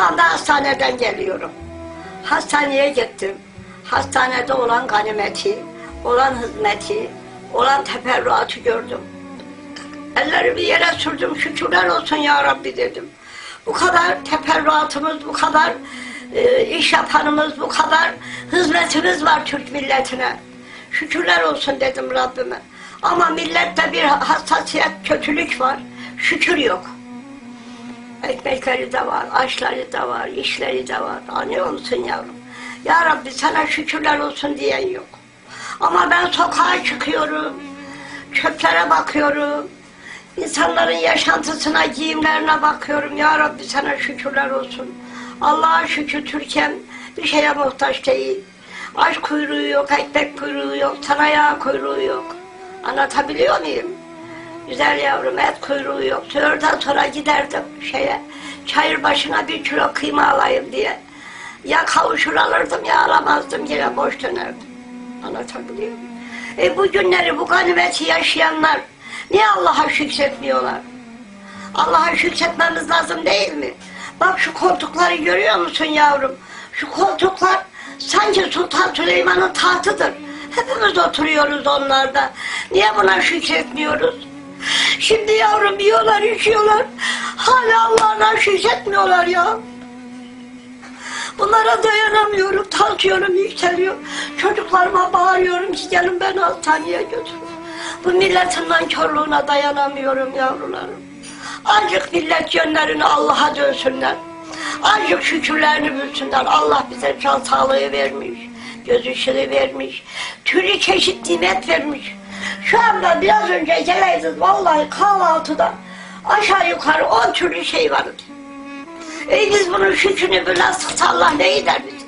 Şu hastaneden geliyorum. Hastaneye gittim. Hastanede olan ganimeti, olan hizmeti, olan teferruatı gördüm. Ellerimi yere sürdüm, şükürler olsun ya Rabbi dedim. Bu kadar teferruatımız, bu kadar e, iş yapanımız, bu kadar hizmetimiz var Türk milletine. Şükürler olsun dedim Rabbime. Ama millette bir hassasiyet, kötülük var. Şükür yok. Ekmekleri de var, aşları da var, işleri de var. Anlıyor musun yavrum? Ya Rabbi sana şükürler olsun diyen yok. Ama ben sokağa çıkıyorum, çöplere bakıyorum, insanların yaşantısına, giyimlerine bakıyorum. Ya Rabbi sana şükürler olsun. Allah'a şükür Türkiye'm bir şeye muhtaç değil. Aş kuyruğu yok, ekmek kuyruğu yok, sanayi kuyruğu yok. Anlatabiliyor muyum? Güzel yavrum et kuyruğu yok. Oradan sonra giderdim şeye, çayır başına bir kilo kıyma alayım diye. Ya kavuşur alırdım ya alamazdım yine boş dönerdim. Anlatabiliyor muyum? E bu günleri, bu ganimeti yaşayanlar niye Allah'a şükretmiyorlar? Allah'a şükretmemiz lazım değil mi? Bak şu koltukları görüyor musun yavrum? Şu koltuklar sanki Sultan Süleyman'ın tahtıdır. Hepimiz oturuyoruz onlarda. Niye buna şükretmiyoruz? Şimdi yavrum yiyorlar, içiyorlar. Hala Allah'ına şükretmiyorlar ya. Bunlara dayanamıyorum, tansiyonum yükseliyor. Çocuklarıma bağırıyorum ki gelin beni hastaneye götürün. Bu milletin nankörlüğüne dayanamıyorum yavrularım. Azıcık millet yönlerini Allah'a dönsünler. Azıcık şükürlerini bilsinler. Allah bize can sağlığı vermiş. Göz ışığı vermiş. Türlü çeşit nimet vermiş. Şu anda biraz önce geleydiniz vallahi kahvaltıda aşağı yukarı on türlü şey vardı. E biz bunun şükrünü bilhassa Allah ne eder bize?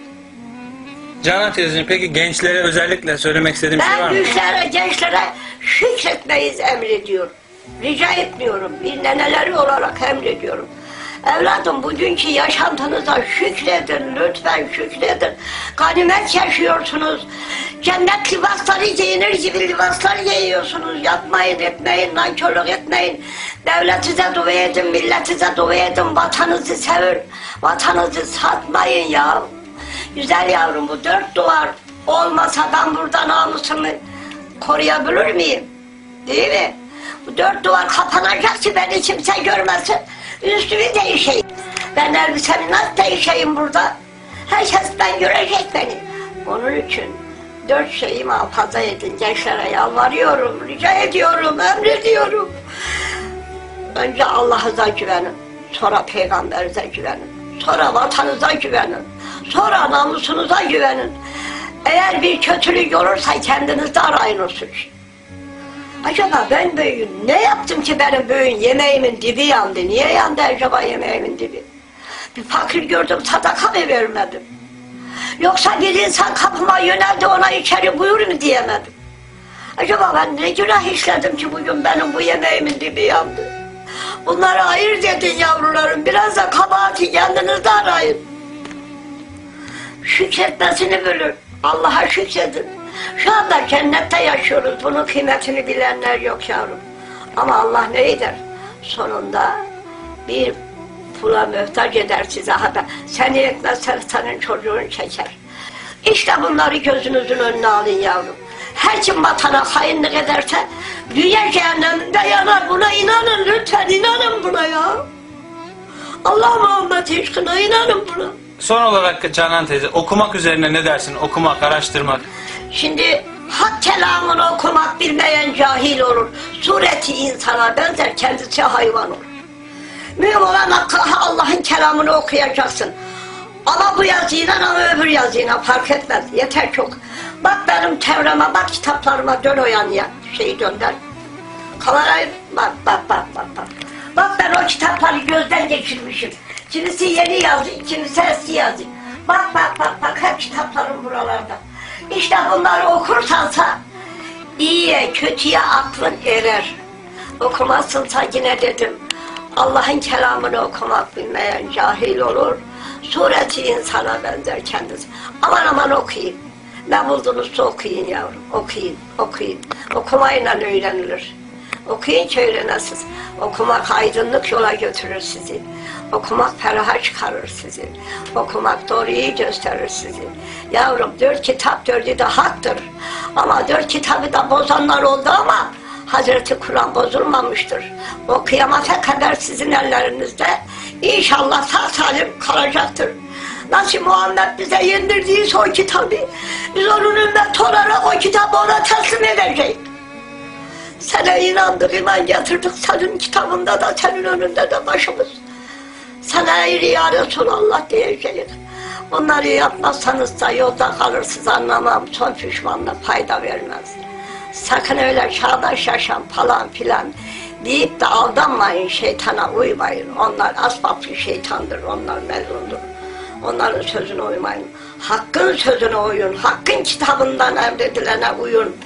Canan teyzeciğim peki gençlere özellikle söylemek istediğim bir şey var Ben mı? büyüklere, gençlere şükretmeyiz emrediyorum. Rica etmiyorum. Bir neneleri olarak emrediyorum. Evladım bugünkü yaşantınıza şükredin, lütfen şükredin. Ganimet yaşıyorsunuz. Cennet libasları giyinir gibi libaslar giyiyorsunuz. Yapmayın, etmeyin, nankörlük etmeyin. Devletinize dua edin, milletinize dua edin. Vatanınızı sevin. Vatanınızı satmayın ya. Güzel yavrum bu dört duvar olmasa ben burada namusumu koruyabilir miyim? Değil mi? Bu dört duvar kapanacak ki beni kimse görmesin. Üstümü değişeyim. Ben elbisemi nasıl değişeyim burada? Herkes ben görecek beni. Onun için dört şeyi muhafaza edin gençlere yalvarıyorum, rica ediyorum, emrediyorum. Önce Allah'a güvenin, sonra peygamberinize güvenin, sonra vatanınıza güvenin, sonra namusunuza güvenin. Eğer bir kötülük olursa kendinizde arayın o suç. Acaba ben büyüğüm, ne yaptım ki benim büyüğüm yemeğimin dibi yandı, niye yandı acaba yemeğimin dibi? Bir fakir gördüm, sadaka mı vermedim? Yoksa bir insan kapıma yöneldi ona içeri buyur mu diyemedim. Acaba ben ne günah işledim ki bugün benim bu yemeğimin dibi yandı? Bunları ayırt edin yavrularım. Biraz da kabahati kendinizde arayın. Şükretmesini bilin. Allah'a şükredin. Şu anda cennette yaşıyoruz. Bunun kıymetini bilenler yok yavrum. Ama Allah ne eder? Sonunda bir pula mühtaç eder size haber. Seni etmezsen senin çocuğun çeker. İşte bunları gözünüzün önüne alın yavrum. Her kim vatana hainlik ederse dünya cehenneminde yanar. Buna inanın lütfen inanın buna ya. Allah Muhammed aşkına inanın buna. Son olarak Canan teyze okumak üzerine ne dersin? Okumak, araştırmak. Şimdi hak kelamını okumak bilmeyen cahil olur. Sureti insana benzer kendisi hayvan olur. Mühim olan Allah'ın kelamını okuyacaksın. Ama bu yazıyla ama öbür yazıyla fark etmez. Yeter çok. Bak benim çevreme bak kitaplarıma dön o yanıya. Şeyi dönder. Kamerayı bak bak bak bak bak. Bak ben o kitapları gözden geçirmişim. Kimisi yeni yazı, kimisi eski yazı. Bak bak bak bak hep kitaplarım buralarda. İşte bunları okursansa iyiye kötüye aklın erer. Okumazsınsa yine dedim. Allah'ın kelamını okumak bilmeyen cahil olur. Sureti insana benzer kendisi. Aman aman okuyun. Ne buldunuzsa okuyun yavrum. Okuyun, okuyun. Okumayla öğrenilir. Okuyun ki öğrenesiniz. Okumak aydınlık yola götürür sizi. Okumak feraha çıkarır sizi. Okumak doğruyu gösterir sizi. Yavrum dört kitap dördü de haktır. Ama dört kitabı da bozanlar oldu ama Hazreti Kur'an bozulmamıştır. O kıyamata kadar sizin ellerinizde inşallah sağ salim kalacaktır. Nasıl Muhammed bize yendirdiyse o kitabı, biz onun ümmet olarak o kitabı ona teslim edeceğiz. Sana inandık, iman getirdik. Senin kitabında da, senin önünde de başımız. Sana ey ya Resulallah diyeceğiz. Bunları yapmazsanız da yolda kalırsınız anlamam. Son pişmanlık fayda vermez. Sakın öyle çağdaş yaşam falan filan deyip de aldanmayın, şeytana uymayın. Onlar asbaplı şeytandır, onlar mezundur. Onların sözüne uymayın. Hakkın sözüne uyun, hakkın kitabından emredilene uyun.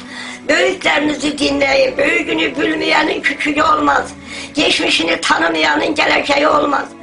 Büyüklerinizi dinleyin, büyüğünü bilmeyenin küçüğü olmaz. Geçmişini tanımayanın geleceği olmaz.